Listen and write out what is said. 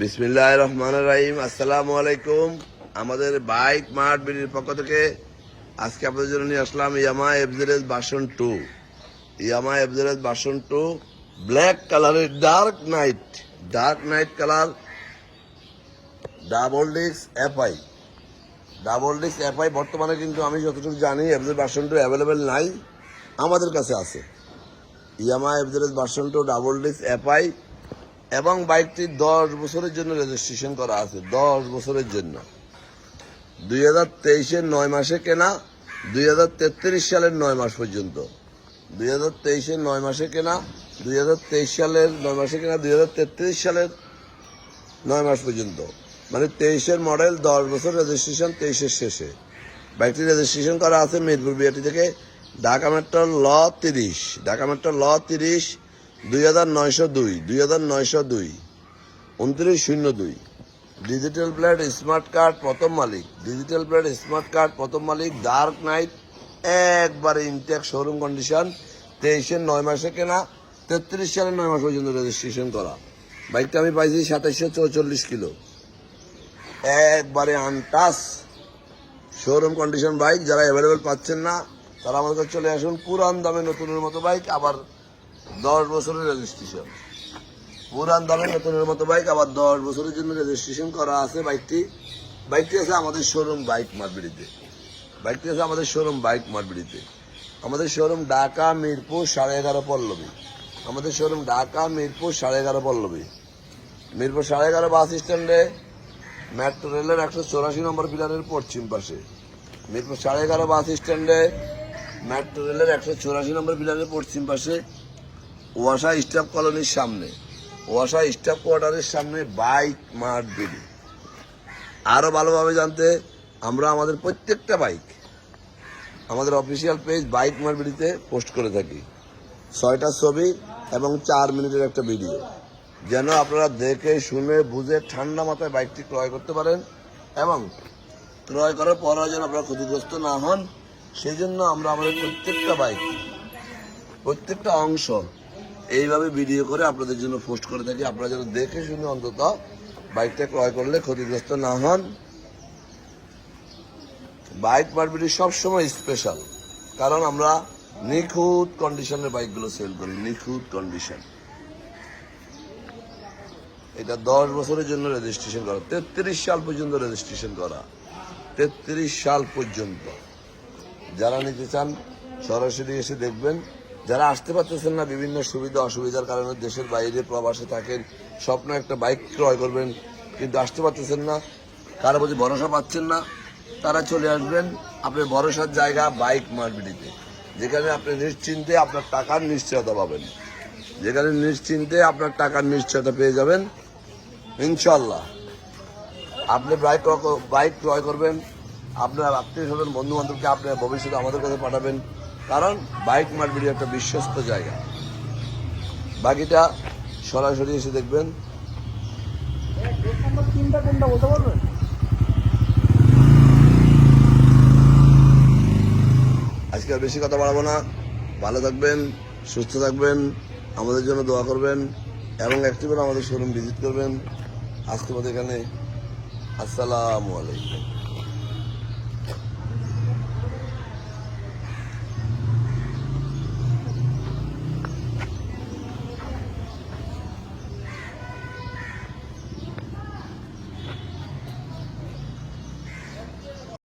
বিসমিল্লাহ রহমান রাহিম আসসালামু আলাইকুম আমাদের বাইক মার্ট বিডির পক্ষ থেকে আজকে আপনাদের জন্য নিয়ে আসলাম ইয়ামা এফজেরেস বাসন two. Yamaha FZS version two, black কালারের dark knight. Dark knight colour, double disc FI. Double disc FI বর্তমানে কিন্তু আমি যতটুকু জানি এফজের বাসন টু অ্যাভেলেবেল নাই, আমাদের কাছে আছে। ইয়ামা FZS version two double disc FI এবং বাইকটি দশ বছরের জন্য রেজিস্ট্রেশন করা আছে, দশ বছরের জন্য। দুই হাজার তেইশের নয় মাসে কেনা, দুই হাজার তেত্রিশ সালের নয় মাস পর্যন্ত। দুই হাজার তেইশের নয় মাসে কেনা, দুই হাজার তেইশ সালের নয় মাসে কেনা, দুই হাজার তেত্রিশ সালের নয় মাস পর্যন্ত। মানে তেইশের মডেল দশ বছর রেজিস্ট্রেশন তেইশের শেষে। বাইকটি রেজিস্ট্রেশন করা আছে মিরপুর বিআরটি থেকে। ঢাকা মেট্রো ল তিরিশ, ঢাকা মেট্রো ল তিরিশ দুই হাজার নয়শো দুই দুই হাজার নয়শো দুই, উনত্রিশ শূন্য দুই। ডিজিটাল প্লেট স্মার্ট কার্ড প্রথম মালিক। ডিজিটাল প্লেট স্মার্ট কার্ড প্রথম মালিক ডার্ক নাইট একবারে ইনটেক শোরুম কন্ডিশন তেইশের নয় মাসে কেনা, তেত্রিশ সালের নয় মাস পর্যন্ত রেজিস্ট্রেশন করা। বাইকটা আমি পাইছি সাতাইশশো চৌচল্লিশ কিলো। একবারে আনটাস শোরুম কন্ডিশন বাইক যারা অ্যাভেলেবেল পাচ্ছেন না, তারা আমাদের চলে আসুন। পুরান দামে নতুনের মতো বাইক আবার দশ বছরের রেজিস্ট্রেশন পুরান দামে নতুনের মতো বাইক আবার দশ বছরের জন্য রেজিস্ট্রেশন করা আছে বাইকটি বাইকটি আছে আমাদের শোরুম বাইক মারবিড়িতে বাইকটি আছে আমাদের শোরুম বাইক মারবিড়িতে আমাদের শোরুম ঢাকা, মিরপুর, সাড়ে এগারো পল্লবী। আমাদের শোরুম ঢাকা, মিরপুর, সাড়ে এগারো পল্লবী। মিরপুর সাড়ে এগারো বাস স্ট্যান্ডে মেট্রো রেলের একশো চৌরাশি নম্বর পিলারের পশ্চিম পাশে। মিরপুর সাড়ে এগারো বাস স্ট্যান্ডে মেট্রো রেলের একশো চৌরাশি নম্বর পিলারের পশ্চিম পাশে। ওয়াসা স্টাফ কলোনির সামনে। ওয়াসা স্টাফ কোয়ার্টারের সামনে বাইক মার্ট বিডি। আরও ভালোভাবে জানতে আমরা আমাদের প্রত্যেকটা বাইক, আমাদের অফিসিয়াল পেজ বাইক মার্ট বিডিতে পোস্ট করে থাকি। ছয়টা ছবি এবং চার মিনিটের একটা ভিডিও। যেন আপনারা দেখে, শুনে, বুঝে ঠান্ডা মাথায় বাইকটি ক্রয় করতে পারেন এবং ক্রয় করার পরও যেন আপনারা ক্ষতিগ্রস্ত না হন সেই জন্য আমরা আমাদের প্রত্যেকটা বাইক, প্রত্যেকটা অংশ এইভাবে ভিডিও করে আপনাদের জন্য পোস্ট করে থাকি। আপনারা যেন দেখে শুনে অন্তত বাইকটা ক্রয় করলে ক্ষতিগ্রস্ত না হন। বাইক মার্কেটে সবসময় স্পেশাল কারণ আমরা নিখুঁত কন্ডিশনের বাইকগুলো সেল করি, নিখুঁত কন্ডিশন এটা দশ বছরের জন্য রেজিস্ট্রেশন করা, তেত্রিশ সাল পর্যন্ত রেজিস্ট্রেশন করা, তেত্রিশ সাল পর্যন্ত। যারা নিতে চান, সরাসরি এসে দেখবেন। যারা আসতে পারতেছেন না, বিভিন্ন সুবিধা অসুবিধার কারণে দেশের বাইরে প্রবাসে থাকেন, স্বপ্ন একটা বাইক ক্রয় করবেন, কিন্তু আসতে পারতেছেন না, কারও প্রতি ভরসা পাচ্ছেন না, তারা চলে আসবেন আপনার ভরসার জায়গা বাইক মার্কেটিতে, যেখানে আপনি নিশ্চিন্তে আপনার টাকার নিশ্চয়তা পাবেন। যেখানে নিশ্চিন্তে আপনার টাকার নিশ্চয়তা পেয়ে যাবেন ইনশাল্লাহ আপনি বাইক বাইক ক্রয় করবেন, আপনার আত্মীয় স্বজন বন্ধু বান্ধবকে আপনার ভবিষ্যতে আমাদের কাছে পাঠাবেন কারণ বাইক মার্কেট একটা বিশ্বস্ত জায়গা। বাকিটা সরাসরি এসে দেখবেন। পারবেন আজকে আর বেশি কথা বাড়াবো না। ভালো থাকবেন, সুস্থ থাকবেন, আমাদের জন্য দোয়া করবেন এবং একটি করে আমাদের শোরুম ভিজিট করবেন। আজকে মতো এখানে। আসসালামু আলাইকুম।